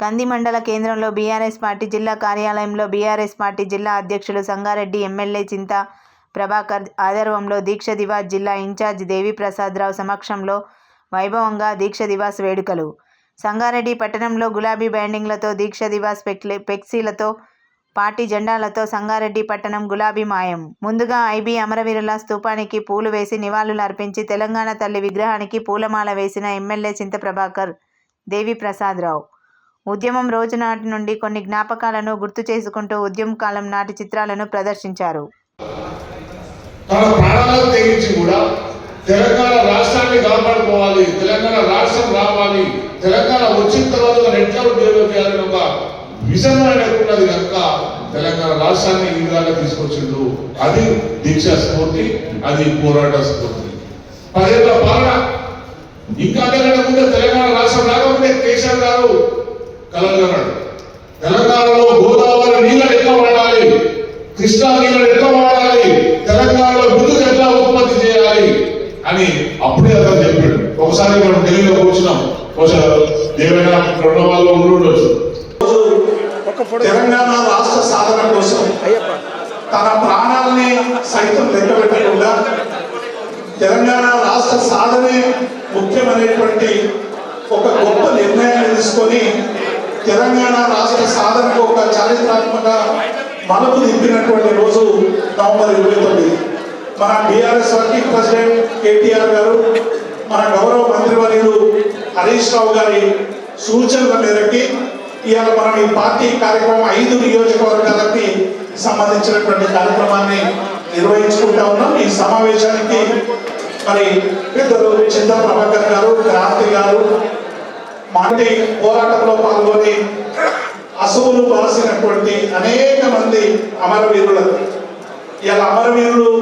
కంది మండల కేంద్రంలో బీఆర్ఎస్ పార్టీ జిల్లా కార్యాలయంలో బీఆర్ఎస్ పార్టీ జిల్లా అధ్యక్షులు సంగారెడ్డి ఎమ్మెల్యే చింత ప్రభాకర్ ఆధ్వర్యంలో దీక్ష దివాస్ జిల్లా ఇన్ఛార్జ్ దేవిప్రసాదరావు సమక్షంలో వైభవంగా దీక్ష దివాస్ వేడుకలు. సంగారెడ్డి పట్టణంలో గులాబీ బ్యాండింగ్లతో దీక్ష దివాస్ పెక్లే పెక్సీలతో పార్టీ జెండాలతో సంగారెడ్డి పట్టణం గులాబీ మాయం. ముందుగా ఐబీ అమరవీరుల స్తూపానికి పూలు వేసి నివాళులు అర్పించి తెలంగాణ తల్లి విగ్రహానికి పూలమాల వేసిన ఎమ్మెల్యే చింత ప్రభాకర్ దేవి ప్రసాదరావు ఉద్యమం రోజు నాటి నుండి కొన్ని జ్ఞాపకాలను గుర్తు చేసుకుంటూ ఉద్యమ కాలం నాటి చిత్రాలను ప్రదర్శించారు. తన ప్రాణాలను తెగించి కూడా తెలంగాణ రాష్ట్రాన్ని కాపాడుకోవాలి తెలంగాణ రాష్ట్రం రావాలి తెలంగాణ వచ్చిన తర్వాత ఎట్లా ఉద్యోగం చేయాలని ఒక విజన్ అనుకున్నది కనుక తెలంగాణ రాష్ట్రాన్ని ఈ విధంగా తీసుకొచ్చిండు. అది దీక్ష స్ఫూర్తి అది పోరాట స్ఫూర్తి. పదేళ్ళ పాలన ఇంకా అంతకంటే ముందే తెలంగాణ రాష్ట్రం రాకముందే కేసీఆర్ గారు తెలంగాణ తెలంగాణలో గోదావరి నీళ్ళని ఎట్లా వాడాలి? కృష్ణా నీళ్ళని ఎట్లా వాడాలి? తెలంగాణలో విద్యుత్ ఎట్లా ఉత్పత్తి చేయాలి? అని అప్పుడే అతను చెప్పాడు. ఒకసారి మనం ఢిల్లీలో కూర్చున్నాం. బహుశా ఏమైనా రెండు వాళ్ళు ఉండొచ్చు. తెలంగాణ రాష్ట్ర సాధన కోసం తన ప్రాణాలని సైతం లెక్క పెట్టకుండా తెలంగాణ రాష్ట్ర సాధనే ముఖ్యమైనటువంటి ఒక గొప్ప నిర్ణయాన్ని తీసుకొని తెలంగాణ రాష్ట్ర సాధనకు ఒక చారిత్రాత్మక మలుపు తిప్పినటువంటి రోజు నవంబర్ ఇరవై తొమ్మిది. మన బీఆర్ఎస్ వర్కింగ్ ప్రెసిడెంట్ కేటీఆర్ గారు మన గౌరవ మంత్రివర్యులు హరీష్ రావు గారి సూచనల మేరకి ఇవాళ మనం ఈ పార్టీ కార్యక్రమం ఐదు నియోజకవర్గాలకి సంబంధించినటువంటి కార్యక్రమాన్ని నిర్వహించుకుంటా ఉన్నాం. ఈ సమావేశానికి మరి పెద్దలు చింత ప్రభాకర్ గారు క్రాంతి గారు మాటి పోరాటంలో పాల్గొని అసువులు బాసినటువంటి అనేక మంది అమరవీరులు ఇలా అమరవీరులు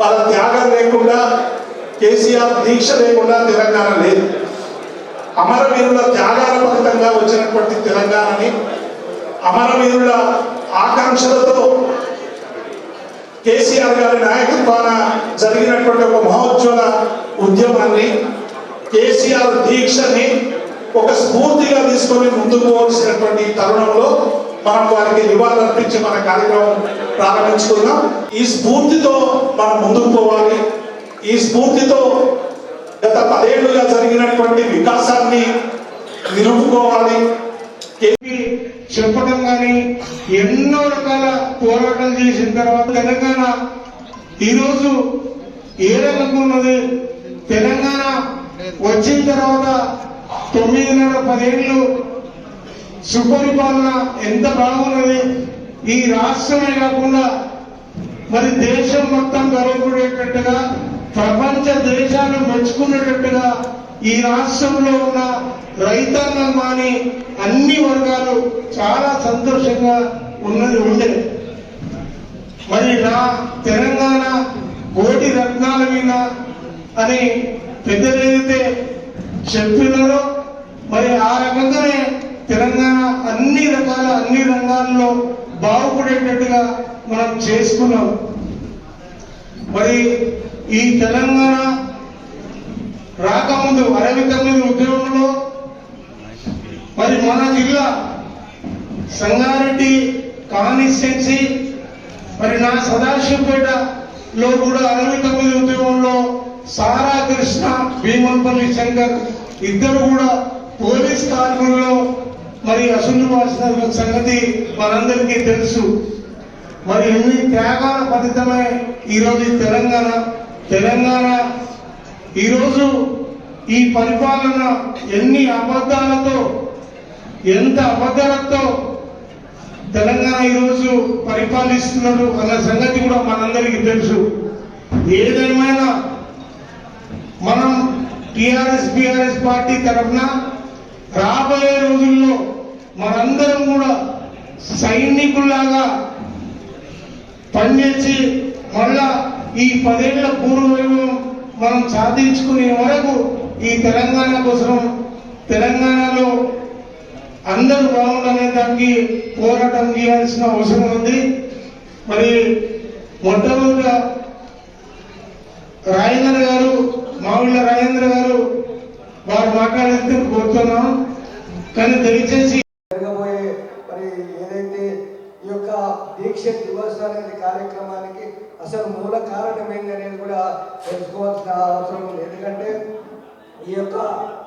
వాళ్ళ త్యాగం లేకుండా కేసీఆర్ దీక్ష లేకుండా తెలంగాణ లేదు. అమరవీరుల త్యాగాల ఫలితంగా వచ్చినటువంటి తెలంగాణని అమరవీరుల ఆకాంక్షలతో కేసీఆర్ గారి నాయకత్వాన జరిగినటువంటి ఒక మహోజ్వల ఉద్యమాన్ని కేసీఆర్ దీక్షని ఒక స్ఫూర్తిగా తీసుకొని ముందుకు పోవాల్సినటువంటి తరుణంలో మనం వారికి నివాళులర్పించి మన కార్యక్రమం ప్రారంభించుకున్నాం ఈ స్ఫూర్తితో మనం ముందుకు పోవాలి. ఈ స్ఫూర్తితో గత పదేళ్ళుగా జరిగినటువంటి వికాసాన్ని నిలుపుకోవాలి. చెప్పడం కానీ ఎన్నో రకాల పోరాటం చేసిన తర్వాత తెలంగాణ ఈరోజు ఏ రకంగా ఉన్నది? తెలంగాణ వచ్చిన తర్వాత తొమ్మిదిన్నర పదేళ్ళు సుపరిపాలన ఎంత బాగున్నది? ఈ రాష్ట్రమే కాకుండా మరి దేశం మొత్తం గర్వపడేటట్టుగా ప్రపంచ దేశాలు మెచ్చుకునేటట్టుగా ఈ రాష్ట్రంలో ఉన్న రైతాంగం కానీ అన్ని వర్గాలు చాలా సంతోషంగా ఉన్నది ఉండే. మరి నా తెలంగాణ కోటి రత్నాల మీద అని పెద్దలు ఏదైతే చెప్పినారో మరి ఆ రకంగానే తెలంగాణ అన్ని రకాల అన్ని రంగాల్లో బాగుపడేటట్టుగా మనం చేసుకున్నాం. మరి ఈ తెలంగాణ రాకముందు అరవై తొమ్మిది ఉద్యమంలో మరి మన జిల్లా సంగారెడ్డి కాన్స్టిట్యున్సీ మరి నా సదాశివపేటలో కూడా అరవై తొమ్మిది ఉద్యమంలో సారా కృష్ణ భీమంపల్లి శంకర్ ఇద్దరు కూడా పోలీస్ కార్మికుల్లో మరి అసలు వాసిన సంగతి మనందరికీ తెలుసు. మరి ఎన్ని త్యాగాల ఫలితమే ఈరోజు తెలంగాణ. తెలంగాణ ఈరోజు ఈ పరిపాలన ఎన్ని అబద్ధాలతో ఎంత అబద్ధాలతో తెలంగాణ ఈరోజు పరిపాలిస్తున్నారు అన్న సంగతి కూడా మనందరికీ తెలుసు. ఏదేమైనా మనం టిఆర్ఎస్ బిఆర్ఎస్ పార్టీ తరఫున రాబోయే రోజుల్లో మనందరం కూడా సైనికుల్లాగా పనిచేసి మళ్ళా ఈ పదేళ్ళ పూర్వవైభవం మనం సాధించుకునే వరకు ఈ తెలంగాణ కోసం తెలంగాణలో అందరూ బాగుండనే దానికి పోరాటం చేయాల్సిన అవసరం ఉంది. మరి మొట్టమొదట రాజేంద్ర గారు మావిళ్ళ రాజేంద్ర గారు వారు మాట్లాడేందుకు కోరుతున్నాం. కానీ దయచేసి జరగబోయే మరి ఏదైతే ఈ యొక్క దీక్ష దివస్ అనేది కార్యక్రమానికి అసలు మూల కారణం ఏంది అనేది కూడా తెలుసుకోవాల్సిన అవసరం ఉంది. ఎందుకంటే ఈ యొక్క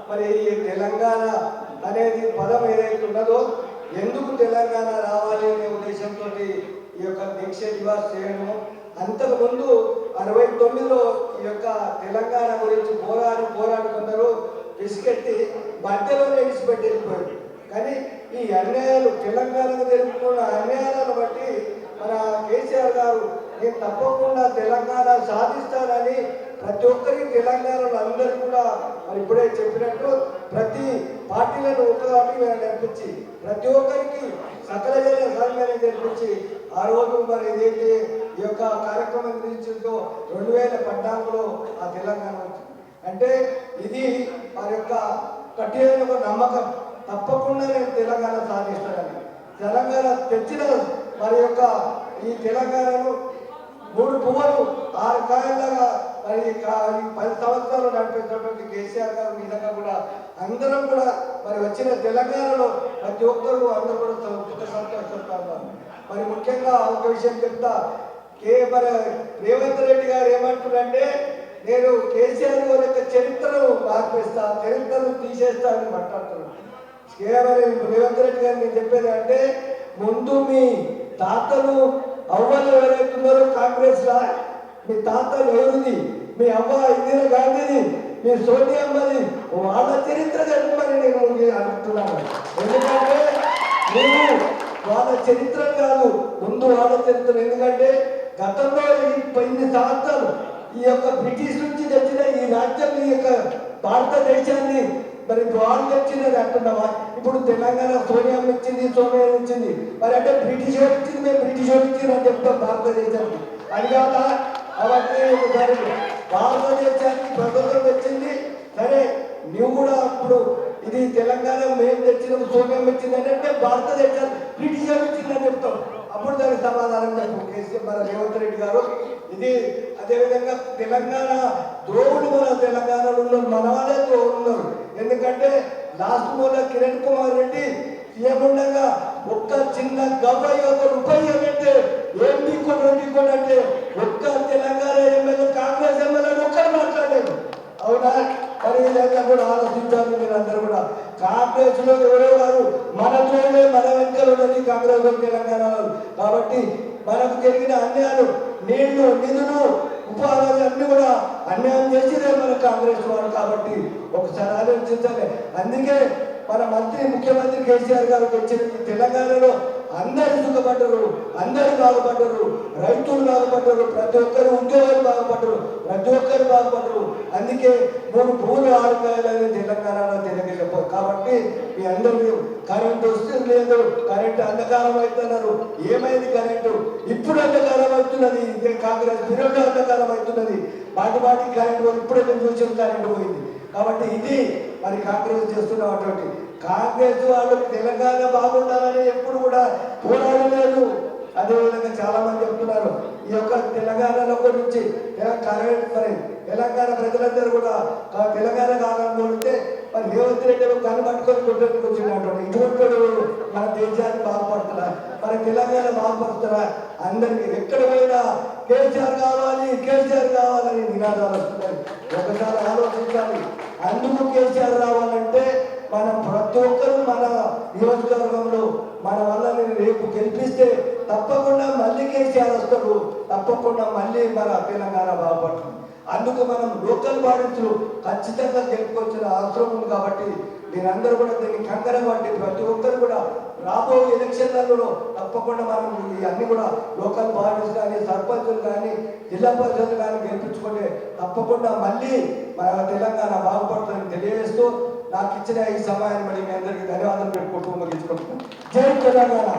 మరి ఈ తెలంగాణ అనేది పదం ఏదైతే ఉన్నదో ఎందుకు తెలంగాణ రావాలి అనే ఉద్దేశంతో ఈ యొక్క దీక్ష దివాస్ చేయడము. అంతకుముందు అరవై తొమ్మిదిలో ఈ యొక్క తెలంగాణ గురించి పోరాడి పోరాడుకున్నారు. విసిగెట్టి మధ్యలో విడిచిపెట్టి వెళ్ళిపోయారు కానీ ఈ అన్యాయాలు తెలంగాణకు జరుగుతున్న అన్యాయాలను బట్టి మన కేసీఆర్ గారు నేను తప్పకుండా తెలంగాణ సాధిస్తానని ప్రతి ఒక్కరికి తెలంగాణలో అందరూ కూడా మరి ఇప్పుడే చెప్పినట్టు ప్రతి పార్టీలను ఒకదాటి నేర్పించి ప్రతి ఒక్కరికి సకల జన సంఘాన్ని నేర్పించి ఆ రోజు మరి ఏదైతే ఈ యొక్క కార్యక్రమం గురించి రెండు వేల పద్నాలుగులో ఆ తెలంగాణ వచ్చింది. అంటే ఇది వారి యొక్క కఠినమైన ఒక నమ్మకం. తప్పకుండా నేను తెలంగాణ సాధిస్తానని. తెలంగాణ తెచ్చిన మరి యొక్క ఈ తెలంగాణను మూడు పువ్వులు ఆరు కాయలాగా మరి ఈ పది సంవత్సరాలు నడిపిస్తున్నటువంటి కేసీఆర్ గారు విధంగా కూడా అందరం కూడా మరి వచ్చిన తెలంగాణలో ప్రతి ఒక్కరు అందరూ కూడా సుఖ సంతోషంగా మరి ముఖ్యంగా ఒక విషయం చెప్తా. కే. మరి రేవంత్ రెడ్డి గారు ఏమంటున్నారంటే నేను కేసీఆర్ గారి యొక్క చరిత్రను మార్పిస్తా చరిత్రను తీసేస్తా అని మాట్లాడుతున్నాను కేవలం రేవంత్ రెడ్డి గారు నేను చెప్పేది అంటే ముందు మీ తాతలు అవ్వలు ఎవరైతే ఉన్నారో కాంగ్రెస్ లా మీ తాతలు ఎవరిది? మీ అవ్వ ఇందిరా గాంధీది మీ సోనియమ్మది వాళ్ళ చరిత్ర చెప్పమని నేను అడుగుతున్నాను. ఎందుకంటే నేను వాళ్ళ చరిత్ర కాదు ముందు వాళ్ళ చరిత్ర ఎందుకంటే గతంలో ఈ ఇన్ని సంవత్సరాలు ఈ యొక్క బ్రిటిష్ నుంచి తెచ్చిన ఈ రాజ్యం ఈ యొక్క భారతదేశాన్ని మరి వాళ్ళు తెచ్చినది అంటున్నావా? ఇప్పుడు తెలంగాణ సోనియా ఇచ్చింది సోనియా ఇచ్చింది. మరి అంటే బ్రిటిష్ వాళ్ళు ఇచ్చింది మేము బ్రిటిష్ వాళ్ళు ఇచ్చింది అని చెప్తాం భారతదేశానికి అది కాదా అవన్నీ ఒకసారి భారతదేశానికి ప్రభుత్వం తెచ్చింది. సరే నువ్వు కూడా అప్పుడు ఇది తెలంగాణ మేము తెచ్చిన సోనియం ఇచ్చింది అంటే భారతదేశాన్ని బ్రిటిష్ వాళ్ళు ఇచ్చిందని చెప్తాం. అప్పుడు దానికి సమాధానం చెప్పు. కేసీఆర్ మన రేవంత్ రెడ్డి గారు ఇది అదేవిధంగా తెలంగాణ ద్రోవులు మన తెలంగాణలో ఉన్నారు మన వాళ్ళే ద్రోవులు ఉన్నారు ఎందుకంటే లాస్ట్ మూల కిరణ్ కుమార్ రెడ్డి ఏముండగా ఒక్క చిన్న గవ్వయ్య ఒక రూపాయి అంటే ఏం దిక్కోడు ఏం అంటే ఒక్క తెలంగాణ ఎమ్మెల్యే కాంగ్రెస్ ఎమ్మెల్యే ఒక్కరు మాట్లాడలేదు. అవునా? మరి విధంగా కూడా ఆలోచించాలి మీరు అందరూ కూడా. కాంగ్రెస్లో ఎవరో వారు మన చూడలే మన వెనుకలు ఉన్నది కాంగ్రెస్లో తెలంగాణలో. కాబట్టి మనకు జరిగిన అన్యాయాలు నీళ్ళు నిధులు ఉపాధి అన్ని కూడా అన్యాయం చేసిరే మన కాంగ్రెస్ వారు కాబట్టి ఒకసారి ఆలోచించాలి. అందుకే మన మంత్రి ముఖ్యమంత్రి కేసీఆర్ గారు తెచ్చిన తెలంగాణలో అందరు అందరూ బాగుపడ్డరు రైతులు బాగుపడ్డరు ప్రతి ఒక్కరు ఉద్యోగాలు బాగుపడ్డరు ప్రతి ఒక్కరు బాగుపడ్డరు. అందుకే మూడు భూములు ఆడుకోవాలని తెలంగాణలో తెలియజేయలేదు కాబట్టి మీ అందరూ కరెంట్ వస్తుంది లేదు కరెంట్ అంధకారం అవుతున్నారు. ఏమైంది కరెంటు? ఇప్పుడు అంధకారం అవుతున్నది ఇదే కాంగ్రెస్ పీరియడ్లో అంధకారం అవుతున్నది. బాటి బాటి కరెంట్ పోయింది. ఇప్పుడే మేము చూసిన కరెంట్ పోయింది. కాబట్టి ఇది మరి కాంగ్రెస్ చేస్తున్నటువంటి కాంగ్రెస్ వాళ్ళు తెలంగాణ బాగుండాలని ఎప్పుడు కూడా పోరాడలేదు. అదేవిధంగా చాలా మంది చెప్తున్నారు ఈ యొక్క తెలంగాణలో గురించి మరి తెలంగాణ ప్రజలందరూ కూడా తెలంగాణ కాలంలో ఉంటే మరి రేవంత్ రెడ్డి ఏమో గుడ్డకు వచ్చినటువంటి ఇటువంటి మన దేశాన్ని బాగుపడుతున్నా మన తెలంగాణ బాగుపడుతున్నా అందరికి ఎక్కడ పోయినా కేసీఆర్ కావాలి కేసీఆర్ కావాలని నినాదాలు వస్తున్నాయి. ఒకసారి ఆలోచించాలి. అందుకు కేసీఆర్ రావాలంటే మనం ప్రతి ఒక్కరూ మన నియోజకవర్గంలో మన వల్ల నేను రేపు గెలిపిస్తే తప్పకుండా మళ్ళీ కేసీఆర్ వస్తాడు. తప్పకుండా మళ్ళీ మన తెలంగాణ బాగుపడుతుంది. అందుకు మనం లోకల్ బాడీస్ ఖచ్చితంగా గెలుపుకొచ్చిన అవసరం ఉంది కాబట్టి మీరందరూ కూడా దీన్ని కంకర పట్టి ప్రతి ఒక్కరు కూడా రాబోయే ఎలక్షన్లలో తప్పకుండా మనం ఇవన్నీ అన్ని కూడా లోకల్ బాడీస్ కానీ సర్పంచులు కానీ జిల్లా పరిషత్లు కానీ గెలిపించుకుంటే తప్పకుండా మళ్ళీ మన తెలంగాణ బాగుపడుతుందని తెలియజేస్తూ నాకు ఇచ్చిన ఈ సమయాన్ని మళ్ళీ మీ అందరికీ ధన్యవాదాలు పెట్టుకుంటూ ముగించుకుంటున్నాను. జై తెలంగాణ!